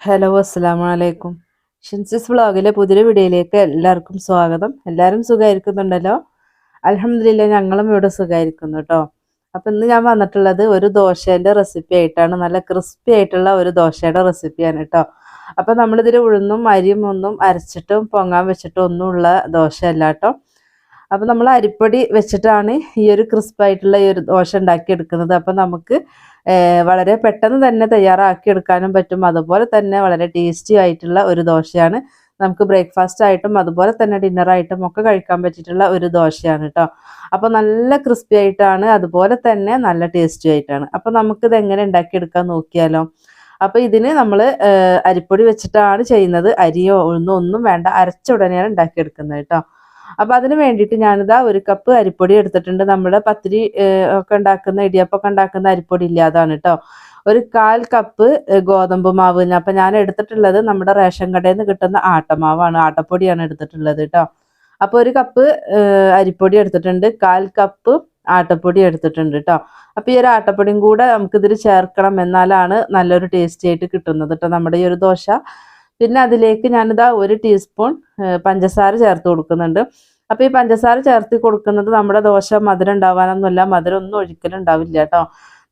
Hello അസ്സാം വലൈക്കും ഷിൻസിസ് വ്ളോഗിലെ പുതിയൊരു വീഡിയോയിലേക്ക് എല്ലാവർക്കും സ്വാഗതം. എല്ലാവരും സുഖമായിരിക്കുന്നുണ്ടല്ലോ അലഹമില്ല ഞങ്ങളും ഇവിടെ സുഖമായിരിക്കുന്നു കേട്ടോ അപ്പം ഇന്ന് ഞാൻ വന്നിട്ടുള്ളത് ഒരു ദോശേന്റെ റെസിപ്പി ആയിട്ടാണ്. നല്ല ക്രിസ്പി ആയിട്ടുള്ള ഒരു ദോശയുടെ റെസിപ്പിയാണ് കേട്ടോ അപ്പം നമ്മളിതിൽ ഉഴുന്നും അരിയും ഒന്നും അരച്ചിട്ടും പൊങ്ങാൻ വെച്ചിട്ടും ഒന്നുമുള്ള ദോശയല്ല കേട്ടോ അപ്പം നമ്മൾ അരിപ്പൊടി വെച്ചിട്ടാണ് ഈ ഒരു ക്രിസ്പായിട്ടുള്ള ഈ ഒരു ദോശ ഉണ്ടാക്കിയെടുക്കുന്നത്. അപ്പം നമുക്ക് വളരെ പെട്ടെന്ന് തന്നെ തയ്യാറാക്കി എടുക്കാനും പറ്റും. അതുപോലെ തന്നെ വളരെ ടേസ്റ്റി ആയിട്ടുള്ള ഒരു ദോശയാണ്. നമുക്ക് ബ്രേക്ക്ഫാസ്റ്റ് ആയിട്ടും അതുപോലെ തന്നെ ഡിന്നർ ആയിട്ടും ഒക്കെ കഴിക്കാൻ പറ്റിയിട്ടുള്ള ഒരു ദോശയാണ് കേട്ടോ അപ്പോൾ നല്ല ക്രിസ്പി ആയിട്ടാണ് അതുപോലെ തന്നെ നല്ല ടേസ്റ്റി ആയിട്ടാണ്. അപ്പോൾ നമുക്കിത് എങ്ങനെ ഉണ്ടാക്കിയെടുക്കാൻ നോക്കിയാലോ? അപ്പോൾ ഇതിന് നമ്മൾ അരിപ്പൊടി വെച്ചിട്ടാണ് ചെയ്യുന്നത്. അരിയോ ഒന്നും ഒന്നും വേണ്ട. അരച്ച ഉടനെയാണ് ഉണ്ടാക്കിയെടുക്കുന്നത് കേട്ടോ അപ്പോൾ അതിന് വേണ്ടിയിട്ട് ഞാനിതാ ഒരു കപ്പ് അരിപ്പൊടി എടുത്തിട്ടുണ്ട്. നമ്മുടെ പത്തിരി ഒക്കെ ഉണ്ടാക്കുന്ന ഇടിയപ്പമൊക്കെ ഉണ്ടാക്കുന്ന അരിപ്പൊടി ഇല്ലാതാണ് കേട്ടോ ഒരു കാൽ കപ്പ് ഗോതമ്പ് മാവ് അപ്പം ഞാൻ എടുത്തിട്ടുള്ളത് നമ്മുടെ റേഷൻ കടയിൽ നിന്ന് കിട്ടുന്ന ആട്ടമാവാണ്. ആട്ടപ്പൊടിയാണ് എടുത്തിട്ടുള്ളത് കേട്ടോ അപ്പോൾ ഒരു കപ്പ് അരിപ്പൊടി എടുത്തിട്ടുണ്ട്. കാൽ കപ്പ് ആട്ടപ്പൊടി എടുത്തിട്ടുണ്ട് കേട്ടോ അപ്പോൾ ഈ ഒരു ആട്ടപ്പൊടിയും കൂടെ നമുക്കിതിൽ ചേർക്കണം എന്നാലാണ് നല്ലൊരു ടേസ്റ്റി ആയിട്ട് കിട്ടുന്നത് കേട്ടോ നമ്മുടെ ഈ ഒരു ദോശ. പിന്നെ അതിലേക്ക് ഞാനിതാ ഒരു ടീസ്പൂൺ പഞ്ചസാര ചേർത്ത് കൊടുക്കുന്നുണ്ട്. അപ്പോൾ ഈ പഞ്ചസാര ചേർത്ത് കൊടുക്കുന്നത് നമ്മുടെ ദോശ മധുരം ഉണ്ടാവാനൊന്നുമില്ല മധുരം ഒന്നും ഒഴിക്കലും ഉണ്ടാവില്ല കേട്ടോ.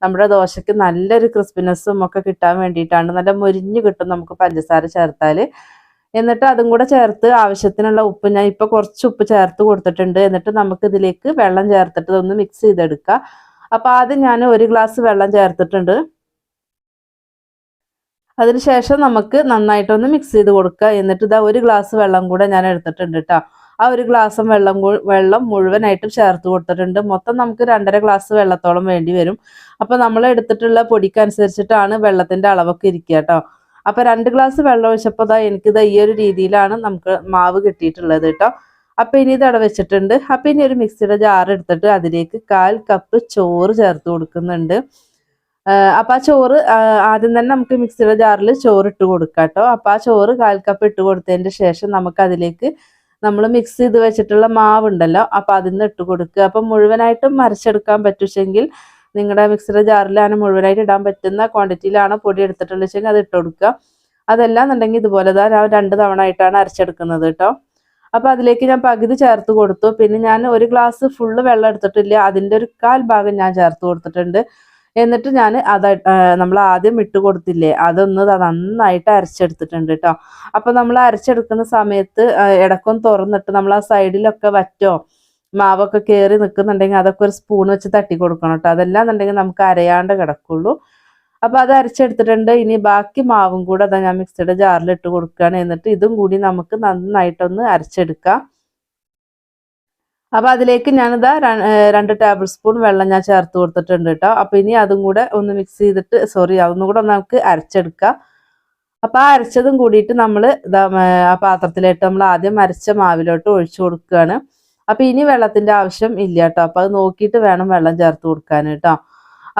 നമ്മുടെ ദോശയ്ക്ക് നല്ലൊരു ക്രിസ്പിനെസ്സും ഒക്കെ കിട്ടാൻ വേണ്ടിയിട്ടാണ്. നല്ല മുരിഞ്ഞ് കിട്ടും നമുക്ക് പഞ്ചസാര ചേർത്താൽ എന്നിട്ട് അതും കൂടെ ചേർത്ത് ആവശ്യത്തിനുള്ള ഉപ്പ് ഞാൻ ഇപ്പോൾ കുറച്ച് ഉപ്പ് ചേർത്ത് കൊടുത്തിട്ടുണ്ട്. എന്നിട്ട് നമുക്ക് ഇതിലേക്ക് വെള്ളം ചേർത്തിട്ട് ഇതൊന്ന് മിക്സ് ചെയ്തെടുക്കുക അപ്പോൾ ആദ്യം ഞാൻ ഒരു ഗ്ലാസ് വെള്ളം ചേർത്തിട്ടുണ്ട്. അതിനുശേഷം നമുക്ക് നന്നായിട്ടൊന്ന് മിക്സ് ചെയ്ത് കൊടുക്കുക. എന്നിട്ട് ഇതാ ഒരു ഗ്ലാസ് വെള്ളം കൂടെ ഞാൻ എടുത്തിട്ടുണ്ട് കേട്ടോ ആ ഒരു ഗ്ലാസും വെള്ളം വെള്ളം മുഴുവനായിട്ടും ചേർത്ത് കൊടുത്തിട്ടുണ്ട്. മൊത്തം നമുക്ക് രണ്ടര ഗ്ലാസ് വെള്ളത്തോളം വേണ്ടി വരും. അപ്പോൾ നമ്മൾ എടുത്തിട്ടുള്ള പൊടിക്കനുസരിച്ചിട്ടാണ് വെള്ളത്തിന്റെ അളവൊക്കെ ഇരിക്കുക കേട്ടോ അപ്പോൾ രണ്ട് ഗ്ലാസ് വെള്ളം ഒഴിച്ചപ്പോൾ ദാ എനിക്കിത് ഈ ഒരു രീതിയിലാണ് നമുക്ക് മാവ് കിട്ടിയിട്ടുള്ളത് കേട്ടോ അപ്പോൾ ഇനി ഇത് അവിടെ വെച്ചിട്ടുണ്ട്. അപ്പോൾ ഇനി ഒരു മിക്സിയുടെ ജാർ എടുത്തിട്ട് അതിലേക്ക് കാൽ കപ്പ് ചോറ് ചേർത്ത് കൊടുക്കുന്നുണ്ട്. അപ്പൊ ആ ചോറ് ആദ്യം തന്നെ നമുക്ക് മിക്സിയുടെ ജാറിൽ ചോറ് ഇട്ട് കൊടുക്കാം കേട്ടോ അപ്പൊ ആ ചോറ് കാൽ കപ്പ് ഇട്ട് കൊടുത്തതിന്റെ ശേഷം നമുക്ക് അതിലേക്ക് നമ്മൾ മിക്സ് ചെയ്ത് വെച്ചിട്ടുള്ള മാവ് ഉണ്ടല്ലോ അപ്പൊ അതിൽ നിന്ന് ഇട്ട് കൊടുക്കുക. അപ്പൊ മുഴുവനായിട്ടും അരച്ചെടുക്കാൻ പറ്റുമെങ്കിൽ നിങ്ങളുടെ മിക്സിയുടെ ജാറിലാണ് മുഴുവനായിട്ട് ഇടാൻ പറ്റുന്ന ക്വാണ്ടിറ്റിയിലാണ് പൊടി എടുത്തിട്ടുള്ളതെങ്കിൽ അത് ഇട്ട് കൊടുക്കുക. അതല്ല എന്നുണ്ടെങ്കിൽ ഇതുപോലെ ഞാൻ രണ്ട് തവണ ആയിട്ടാണ് അരച്ചെടുക്കുന്നത് കേട്ടോ അപ്പൊ അതിലേക്ക് ഞാൻ പകുതി ചേർത്ത് കൊടുത്തു. പിന്നെ ഞാൻ ഒരു ഗ്ലാസ് ഫുള്ള് വെള്ളം എടുത്തിട്ടില്ല. അതിന്റെ ഒരു കാൽ ഭാഗം ഞാൻ ചേർത്ത് കൊടുത്തിട്ടുണ്ട്. എന്നിട്ട് ഞാൻ അത് നമ്മൾ ആദ്യം ഇട്ട് കൊടുത്തില്ലേ അതൊന്ന് നന്നായിട്ട് അരച്ചെടുത്തിട്ടുണ്ട് കേട്ടോ അപ്പൊ നമ്മൾ അരച്ചെടുക്കുന്ന സമയത്ത് ഇടക്കൊന്ന് തുറന്നിട്ട് നമ്മൾ ആ സൈഡിലൊക്കെ വറ്റോ മാവൊക്കെ കയറി നിൽക്കുന്നുണ്ടെങ്കിൽ അതൊക്കെ ഒരു സ്പൂൺ വെച്ച് തട്ടി കൊടുക്കണം കേട്ടോ അതെല്ലാം എന്നുണ്ടെങ്കിൽ നമുക്ക് അരയാണ്ട് കിടക്കുള്ളൂ. അപ്പൊ അത് അരച്ചെടുത്തിട്ടുണ്ട്. ഇനി ബാക്കി മാവും കൂടെ അതാ ഞാൻ മിക്സിയുടെ ജാറിൽ ഇട്ട് കൊടുക്കുകയാണ്. എന്നിട്ട് ഇതും കൂടി നമുക്ക് നന്നായിട്ടൊന്ന് അരച്ചെടുക്കാം. അപ്പൊ അതിലേക്ക് ഞാനിതാ രണ്ട് ടേബിൾ സ്പൂൺ വെള്ളം ഞാൻ ചേർത്ത് കൊടുത്തിട്ടുണ്ട് കേട്ടോ അപ്പൊ ഇനി അതും കൂടെ ഒന്ന് മിക്സ് ചെയ്തിട്ട് സോറി അതൊന്നും കൂടെ നമുക്ക് അരച്ചെടുക്കാം. അപ്പൊ ആ അരച്ചതും കൂടിയിട്ട് നമ്മൾ ആ പാത്രത്തിലിട്ട് നമ്മൾ ആദ്യം അരച്ച മാവിലോട്ട് ഒഴിച്ചു കൊടുക്കുകയാണ്. അപ്പൊ ഇനി വെള്ളത്തിന്റെ ആവശ്യം ഇല്ല കേട്ടോ അപ്പൊ അത് നോക്കിയിട്ട് വേണം വെള്ളം ചേർത്ത് കൊടുക്കാൻ കേട്ടോ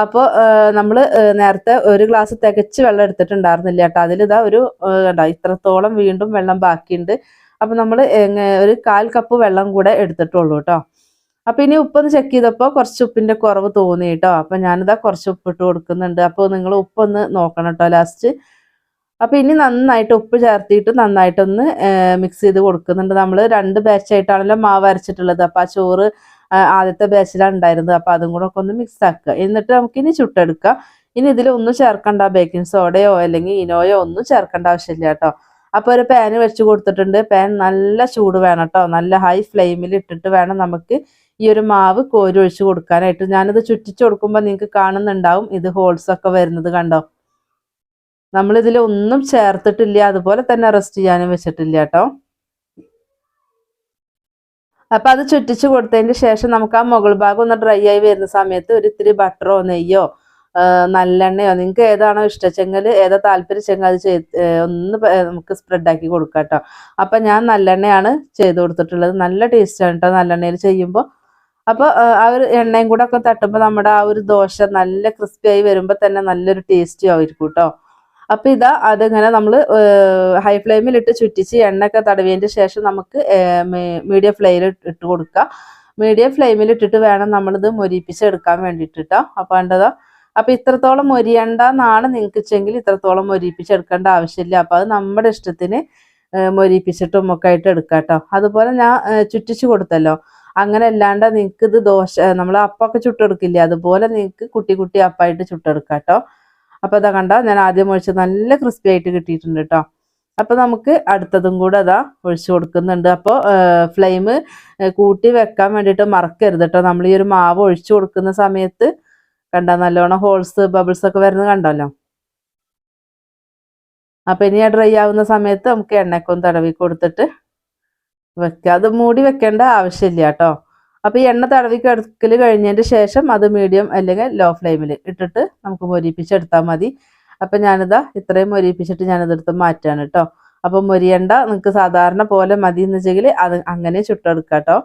അപ്പോൾ നമ്മൾ നേരത്തെ ഒരു ഗ്ലാസ് തികച്ച് വെള്ളം എടുത്തിട്ടുണ്ടായിരുന്നില്ല കേട്ടോ അതിലിതാ ഒരു കണ്ടോ ഇത്രത്തോളം വീണ്ടും വെള്ളം ബാക്കിയുണ്ട്. അപ്പൊ നമ്മൾ ഒരു കാൽ കപ്പ് വെള്ളം കൂടെ എടുത്തിട്ടുള്ളൂ കേട്ടോ അപ്പൊ ഇനി ഉപ്പൊന്ന് ചെക്ക് ചെയ്തപ്പോൾ കുറച്ച് ഉപ്പിന്റെ കുറവ് തോന്നി കേട്ടോ അപ്പൊ ഞാനിതാ കുറച്ച് ഉപ്പിട്ട് കൊടുക്കുന്നുണ്ട്. അപ്പോൾ നിങ്ങൾ ഉപ്പൊന്ന് നോക്കണം കേട്ടോ ലാസ്റ്റ് അപ്പൊ ഇനി നന്നായിട്ട് ഉപ്പ് ചേർത്തിയിട്ട് നന്നായിട്ടൊന്ന് മിക്സ് ചെയ്ത് കൊടുക്കുന്നുണ്ട്. നമ്മൾ രണ്ട് ബാച്ചായിട്ടാണല്ലോ മാവ് അരച്ചിട്ടുള്ളത്. അപ്പൊ ആ ചോറ് ആദ്യത്തെ ബാച്ചിലാണ് ഉണ്ടായിരുന്നത്. അപ്പൊ അതും കൂടെ ഒക്കെ ഒന്ന് മിക്സ് ആക്കുക. എന്നിട്ട് നമുക്ക് ഇനി ചുട്ടെടുക്കാം. ഇനി ഇതിലൊന്നും ചേർക്കണ്ട. ബേക്കിംഗ് സോഡയോ അല്ലെങ്കിൽ ഇനോയോ ഒന്നും ചേർക്കേണ്ട ആവശ്യമില്ല കേട്ടോ അപ്പൊ ഒരു പാന് വെച്ച് കൊടുത്തിട്ടുണ്ട്. പാൻ നല്ല ചൂട് വേണം കേട്ടോ നല്ല ഹൈ ഫ്ലെയിമിൽ ഇട്ടിട്ട് വേണം നമുക്ക് ഈ ഒരു മാവ് കോരി ഒഴിച്ച് കൊടുക്കാനായിട്ട്. ഞാനിത് ചുറ്റിച്ച് കൊടുക്കുമ്പോൾ നിങ്ങൾക്ക് കാണുന്നുണ്ടാവും. ഇത് ഹോൾസ് ഒക്കെ വരുന്നത് കണ്ടോ? നമ്മളിതിൽ ഒന്നും ചേർത്തിട്ടില്ല. അതുപോലെ തന്നെ റെസ്റ്റ് ചെയ്യാനും വെച്ചിട്ടില്ല കേട്ടോ അപ്പൊ അത് ചുറ്റിച്ച് കൊടുത്തതിന് ശേഷം നമുക്ക് ആ മുകൾ ഭാഗം ഒന്ന് ഡ്രൈ ആയി വരുന്ന സമയത്ത് ഒരു ഇത്തിരി ബട്ടറോ നെയ്യോ നല്ലെണ്ണയോ? നിങ്ങൾക്ക് ഏതാണോ ഇഷ്ടച്ചെങ്കിൽ ഏതാ താല്പര്യച്ചെങ്കിൽ അത് ചെയ്ത് ഒന്ന് നമുക്ക് സ്പ്രെഡാക്കി കൊടുക്കാം കേട്ടോ. അപ്പം ഞാൻ നല്ലെണ്ണയാണ് ചെയ്ത് കൊടുത്തിട്ടുള്ളത്. നല്ല ടേസ്റ്റാണ് കേട്ടോ നല്ലെണ്ണയിൽ ചെയ്യുമ്പോൾ അപ്പോൾ ആ ഒരു എണ്ണയും കൂടെ ഒക്കെ തട്ടുമ്പോൾ നമ്മുടെ ആ ഒരു ദോശ നല്ല ക്രിസ്പി ആയി വരുമ്പോൾ തന്നെ നല്ലൊരു ടേസ്റ്റി ആയിരിക്കും കേട്ടോ അപ്പം ഇതാ അതിങ്ങനെ നമ്മൾ ഹൈ ഫ്ലെയിമിലിട്ട് ചുറ്റിച്ച് എണ്ണയൊക്കെ തടവിയതിന്റെ ശേഷം നമുക്ക് മീഡിയം ഫ്ലെയിമിൽ ഇട്ട് കൊടുക്കുക മീഡിയം ഫ്ലെയിമിൽ ഇട്ടിട്ട് വേണം നമ്മളിത് മൊരിപ്പിച്ചെടുക്കാൻ വേണ്ടിയിട്ട് കേട്ടോ അപ്പോൾ കണ്ടതാ അപ്പൊ ഇത്രത്തോളം മൊരിയണ്ടെന്നാണ് നിങ്ങൾക്ക് വെച്ചെങ്കിൽ ഇത്രത്തോളം മൊരിപ്പിച്ചെടുക്കേണ്ട ആവശ്യമില്ല. അപ്പൊ അത് നമ്മുടെ ഇഷ്ടത്തിന് മൊരിപ്പിച്ചിട്ടും ഒക്കെ ആയിട്ട് എടുക്കാം കേട്ടോ അതുപോലെ ഞാൻ ചുറ്റിച്ചു കൊടുത്തല്ലോ. അങ്ങനെ അല്ലാണ്ട് നിങ്ങൾക്ക് ഇത് ദോശ നമ്മൾ അപ്പൊക്കെ ചുട്ടെടുക്കില്ലേ? അതുപോലെ നിങ്ങൾക്ക് കുട്ടി കുട്ടി അപ്പായിട്ട് ചുട്ടെടുക്കാം കേട്ടോ അപ്പോൾ അതാ കണ്ടോ? ഞാൻ ആദ്യം ഒഴിച്ച് നല്ല ക്രിസ്പി ആയിട്ട് കിട്ടിയിട്ടുണ്ട് കേട്ടോ അപ്പോൾ നമുക്ക് അടുത്തതും കൂടെ അതാ ഒഴിച്ചു കൊടുക്കുന്നുണ്ട്. അപ്പോൾ ഫ്ലെയിം കൂട്ടി വെക്കാൻ വേണ്ടിയിട്ട് മറക്കരുത് കേട്ടോ നമ്മൾ ഈ ഒരു മാവ് ഒഴിച്ചു കൊടുക്കുന്ന സമയത്ത് കണ്ട നല്ലോണം ഹോൾസ് ബബിൾസ് ഒക്കെ വരുന്നത് കണ്ടല്ലോ. അപ്പൊ ഇനി ഡ്രൈ ആവുന്ന സമയത്ത് നമുക്ക് എണ്ണക്കൊന്ന് തടവി കൊടുത്തിട്ട് വെക്കുക അത് മൂടി വെക്കേണ്ട ആവശ്യമില്ല കേട്ടോ. അപ്പോൾ ഈ എണ്ണ തടവി കിടക്കൽ കഴിഞ്ഞതിന് ശേഷം അത് മീഡിയം അല്ലെങ്കിൽ ലോ ഫ്ലെയിമിൽ ഇട്ടിട്ട് നമുക്ക് മൊരിപ്പിച്ചെടുത്താൽ മതി. അപ്പം ഞാനിതാ ഇത്രയും മൊരിപ്പിച്ചിട്ട് ഞാനിതെടുത്ത് മാറ്റാണ് കേട്ടോ. അപ്പം മൊരിയണ്ട നിങ്ങൾക്ക് സാധാരണ പോലെ മതി എന്ന് വെച്ചെങ്കിൽ അത് അങ്ങനെ ചുട്ടെടുക്കാം കേട്ടോ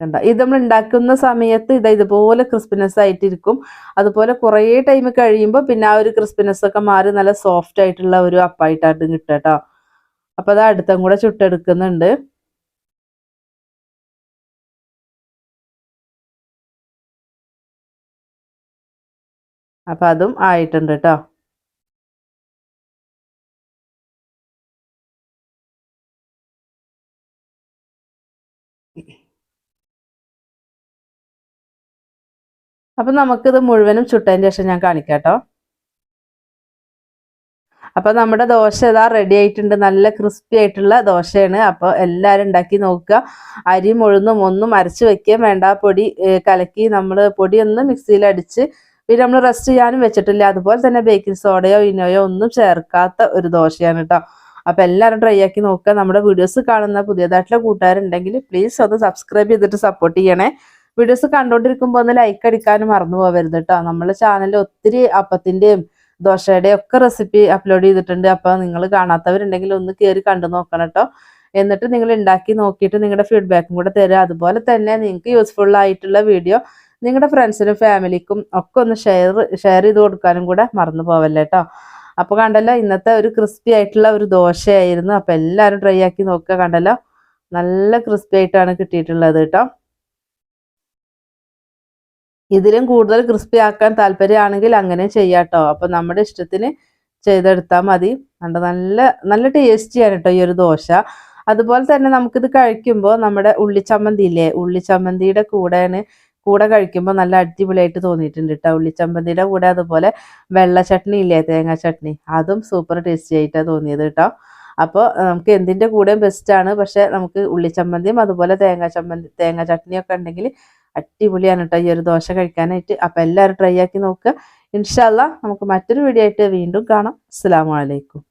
കണ്ട? ഇത് നമ്മൾ ഉണ്ടാക്കുന്ന സമയത്ത് ഇത് ഇതുപോലെ ക്രിസ്പിനെസ് ആയിട്ടിരിക്കും. അതുപോലെ കുറേ ടൈം കഴിയുമ്പോൾ പിന്നെ ആ ഒരു ക്രിസ്പിനെസ് ഒക്കെ മാറി നല്ല സോഫ്റ്റ് ആയിട്ടുള്ള ഒരു അപ്പായിട്ടായിട്ട് കിട്ടുക കേട്ടോ. അപ്പം അത് അടുത്തും കൂടെ ചുട്ടെടുക്കുന്നുണ്ട്. അപ്പം അതും ആയിട്ടുണ്ട് കേട്ടോ. അപ്പം നമുക്കിത് മുഴുവനും ചുട്ടതിന് ശേഷം ഞാൻ കാണിക്കാം കേട്ടോ അപ്പോൾ നമ്മുടെ ദോശ ഇതാ റെഡി ആയിട്ടുണ്ട്. നല്ല ക്രിസ്പി ആയിട്ടുള്ള ദോശയാണ്. അപ്പോൾ എല്ലാവരും ഉണ്ടാക്കി നോക്കുക. അരി മുഴുന്നും ഒന്നും അരച്ച് വെക്കുകയും വേണ്ട. പൊടി കലക്കി നമ്മൾ ഒന്ന് മിക്സിയിൽ അടിച്ച് പിന്നെ നമ്മൾ റെസ്റ്റ് ചെയ്യാനും വെച്ചിട്ടില്ല. അതുപോലെ തന്നെ ബേക്കിംഗ് സോഡയോ ഇനോയോ ഒന്നും ചേർക്കാത്ത ഒരു ദോശയാണ് കേട്ടോ അപ്പൊ എല്ലാവരും ട്രൈ ആക്കി നോക്കുക. നമ്മുടെ വീഡിയോസ് കാണുന്ന പുതിയതായിട്ടുള്ള കൂട്ടുകാരുണ്ടെങ്കിൽ പ്ലീസ് ഒന്ന് സബ്സ്ക്രൈബ് ചെയ്തിട്ട് സപ്പോർട്ട് ചെയ്യണേ. വീഡിയോസ് കണ്ടുകൊണ്ടിരിക്കുമ്പോൾ ഒന്ന് ലൈക്ക് അടിക്കാനും മറന്നു പോകരുത് കേട്ടോ നമ്മുടെ ചാനലിൽ ഒത്തിരി അപ്പത്തിന്റെയും ദോശയുടെയും ഒക്കെ റെസിപ്പി അപ്ലോഡ് ചെയ്തിട്ടുണ്ട്. അപ്പൊ നിങ്ങൾ കാണാത്തവരുണ്ടെങ്കിൽ ഒന്ന് കയറി കണ്ടു നോക്കണം കേട്ടോ എന്നിട്ട് നിങ്ങൾ ഉണ്ടാക്കി നോക്കിയിട്ട് നിങ്ങളുടെ ഫീഡ്ബാക്കും കൂടെ തരിക അതുപോലെ തന്നെ നിങ്ങൾക്ക് യൂസ്ഫുൾ ആയിട്ടുള്ള വീഡിയോ നിങ്ങളുടെ ഫ്രണ്ട്സിനും ഫാമിലിക്കും ഒക്കെ ഒന്ന് ഷെയർ ഷെയർ ചെയ്ത് കൊടുക്കാനും കൂടെ മറന്നു പോവല്ലേ കേട്ടോ അപ്പോൾ കണ്ടല്ലോ ഇന്നത്തെ ഒരു ക്രിസ്പി ആയിട്ടുള്ള ഒരു ദോശയായിരുന്നു. അപ്പോൾ എല്ലാവരും ട്രൈ ആക്കി നോക്കുക കണ്ടല്ലോ. നല്ല ക്രിസ്പി ആയിട്ടാണ് കിട്ടിയിട്ടുള്ളത് കേട്ടോ ഇതിലും കൂടുതൽ ക്രിസ്പി ആക്കാൻ താല്പര്യമാണെങ്കിൽ അങ്ങനെ ചെയ്യാട്ടോ. അപ്പം നമ്മുടെ ഇഷ്ടത്തിന് ചെയ്തെടുത്താൽ മതി. കണ്ട? നല്ല നല്ല ടേസ്റ്റിയാണ് കേട്ടോ ഈ ഒരു ദോശ. അതുപോലെ തന്നെ നമുക്കിത് കഴിക്കുമ്പോൾ നമ്മുടെ ഉള്ളിച്ചമ്മന്തി ഇല്ലേ ഉള്ളിച്ചമ്മന്തിയുടെ കൂടെയാണ് കൂടെ കഴിക്കുമ്പോൾ നല്ല അടിപൊളിയായിട്ട് തോന്നിയിട്ടുണ്ട് കേട്ടോ ഉള്ളിച്ചമ്പന്തിയുടെ കൂടെ അതുപോലെ വെള്ള ചട്നി ഇല്ലേ? തേങ്ങ ചട്നി. അതും സൂപ്പർ ടേസ്റ്റി ആയിട്ടാണ് തോന്നിയത് കേട്ടോ അപ്പോൾ നമുക്ക് എന്തിന്റെ കൂടെയും ബെസ്റ്റാണ് പക്ഷെ നമുക്ക് ഉള്ളിച്ചമ്മന്തിയും അതുപോലെ തേങ്ങ ചമ്മന്തി തേങ്ങ ചട്നിയൊക്കെ ഉണ്ടെങ്കിൽ അടിപൊളിയാണ് കേട്ടോ ഈ ഒരു ദോശ കഴിക്കാനായിട്ട്. അപ്പോൾ എല്ലാവരും ട്രൈ ആക്കി നോക്കുക. ഇൻഷാല്ല നമുക്ക് മറ്റൊരു വീഡിയോ ആയിട്ട് വീണ്ടും കാണാം. അസ്സാം വലൈക്കും